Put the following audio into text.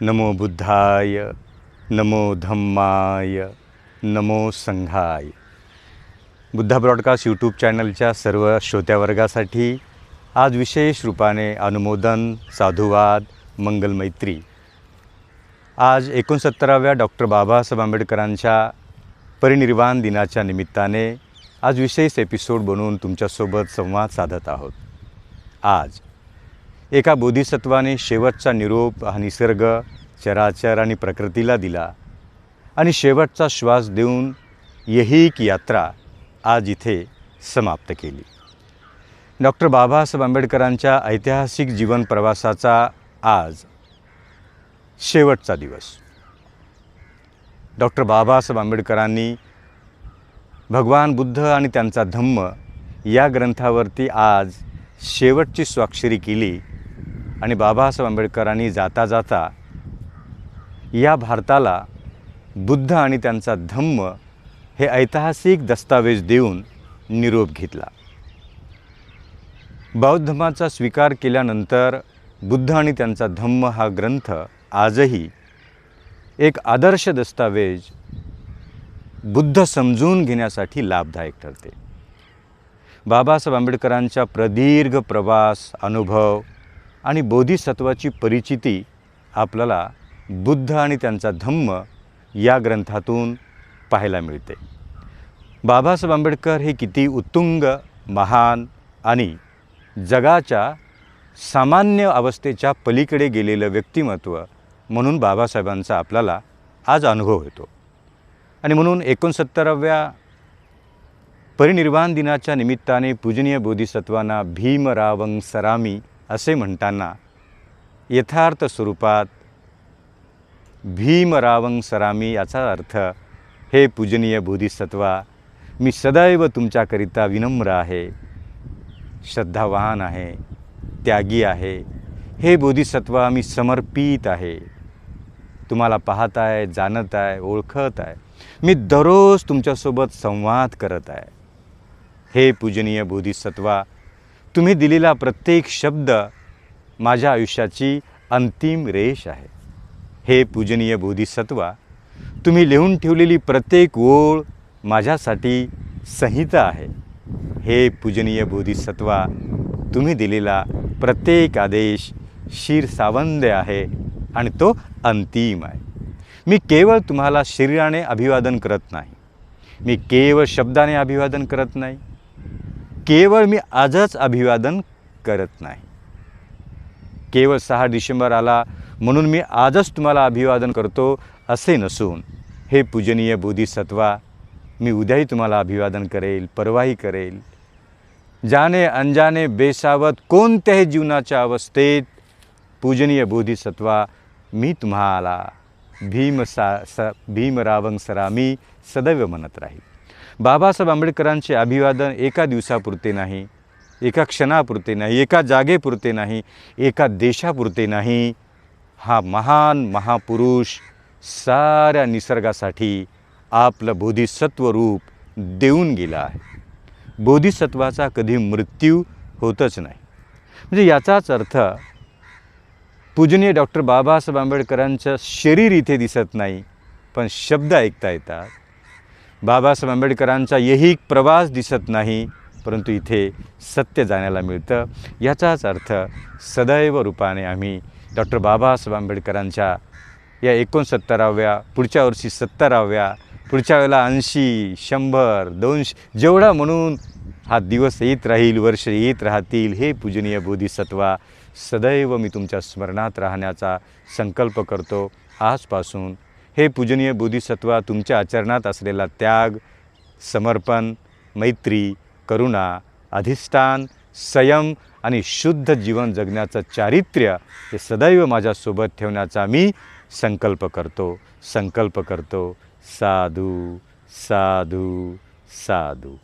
नमो बुद्धाय नमो धम्माय नमो संघाय. बुद्धा ब्रॉडकास्ट यूट्यूब चॅनलच्या सर्व श्रोत्यावर्गासाठी आज विशेष रूपाने अनुमोदन साधुवाद मंगलमैत्री. आज एकोणसत्तराव्या डॉक्टर बाबासाहेब आंबेडकरांच्या परिनिर्वाण दिनाच्या निमित्ताने आज विशेष एपिसोड बनवून तुमच्यासोबत संवाद साधत आहोत. आज एका बोधिसत्वाने शेवटचा निरोप हा निसर्ग चराचर आणि प्रकृतीला दिला. आणि शेवटचा श्वास देऊन यहीक यात्रा आज इथे समाप्त केली. डॉक्टर बाबासाहेब आंबेडकरांच्या ऐतिहासिक जीवन प्रवासाचा आज शेवटचा दिवस. डॉक्टर बाबासाहेब आंबेडकरांनी भगवान बुद्ध आणि त्यांचा धम्म या ग्रंथावरती आज शेवटची स्वाक्षरी केली आणि बाबासाहेब आंबेडकरांनी जाता जाता या भारताला बुद्ध आणि त्यांचा धम्म हे ऐतिहासिक दस्तावेज देऊन निरोप घेतला. बौद्ध धर्माचा स्वीकार केल्यानंतर बुद्ध आणि त्यांचा धम्म हा ग्रंथ आजही एक आदर्श दस्तावेज बुद्ध समजून घेण्यासाठी लाभदायक ठरते. बाबासाहेब आंबेडकरांच्या प्रदीर्घ प्रवास अनुभव आणि बोधिसत्वाची परिचिती आपल्याला बुद्ध आणि त्यांचा धम्म या ग्रंथातून पाहायला मिळते. बाबासाहेब आंबेडकर हे किती उत्तुंग महान आणि जगाच्या सामान्य अवस्थेच्या पलीकडे गेलेलं व्यक्तिमत्व म्हणून बाबासाहेबांचा आपल्याला आज अनुभव होतो. आणि म्हणून एकोणसत्तराव्या परिनिर्वाण दिनाच्या निमित्ताने पूजनीय बोधिसत्वांना भीमरावंग सरामी असे म्हणताना यथार्थ स्वरूपात भीमरावंग सरामी याचा अर्थ हे पूजनीय बोधिसत्वा मी सदैव तुमच्याकरिता विनम्र आहे श्रद्धावान आहे त्यागी आहे. हे बोधिसत्वा मी समर्पित आहे. तुम्हाला पाहत आहे जाणत आहे ओळखत आहे मी दररोज तुमच्यासोबत संवाद करत आहे. हे पूजनीय बोधिसत्वा तुम्ही दिलेला प्रत्येक शब्द माझ्या आयुष्याची अंतिम रेष आहे. हे पूजनीय बोधिसत्वा तुम्ही लिहून ठेवलेली प्रत्येक ओळ माझ्यासाठी संहिता आहे. हे पूजनीय बोधिसत्वा तुम्ही दिलेला प्रत्येक आदेश शिर सावंद्य आहे आणि तो अंतिम आहे. मी केवळ तुम्हाला शरीराने अभिवादन करत नाही. मी केवळ शब्दाने अभिवादन करत नाही. केवळ मी आजच अभिवादन करत नाही. केवळ सहा डिसेंबर आला म्हणून मी आजच तुम्हाला अभिवादन करतो असे नसून हे पूजनीय बोधिसत्वा मी उद्याही तुम्हाला अभिवादन करेल परवाही करेल. जाणे अनजाने बेसावत कोणत्याही जीवनाच्या अवस्थेत पूजनीय बोधिसत्वा मी तुम्हाला भीम सा स भीमरावंग सरामी सदैव म्हणत राहील. बाबासाहेब आंबेडकरांचे अभिवादन एका दिवसापुरते नाही एका क्षणापुरते नाही एका जागेपुरते नाही एका देशापुरते नाही. हा महान महापुरुष साऱ्या निसर्गासाठी आपलं बोधिसत्व रूप देऊन गेला आहे. बोधिसत्वाचा कधी मृत्यू होतच नाही. म्हणजे याचाच अर्थ पूजनीय डॉक्टर बाबासाहेब आंबेडकरांचं शरीर इथे दिसत नाही पण शब्द ऐकता येतात. बाबासाहेब आंबेडकरांचा यही प्रवास दिसत नाही परंतु इथे सत्य जाण्याला मिळतं. याचाच अर्थ सदैव रूपाने आम्ही डॉक्टर बाबासाहेब आंबेडकरांच्या या एकोणसत्तराव्या पुढच्या वर्षी सत्तराव्या पुढच्या वेळेला ऐंशी शंभर दोनशे जेवढा म्हणून हा दिवस येत राहील वर्ष येत राहतील हे पूजनीय बोधिसत्वा सदैव मी तुमच्या स्मरणात राहण्याचा संकल्प करतो. आजपासून हे पूजनीय बोधिसत्वा तुमच्या आचरणात असलेला त्याग समर्पण मैत्री करुणा अधिष्ठान संयम आणि शुद्ध जीवन जगण्याचं चारित्र्य हे सदैव माझ्यासोबत ठेवण्याचा मी संकल्प करतो. संकल्प करतो. साधू साधू साधू.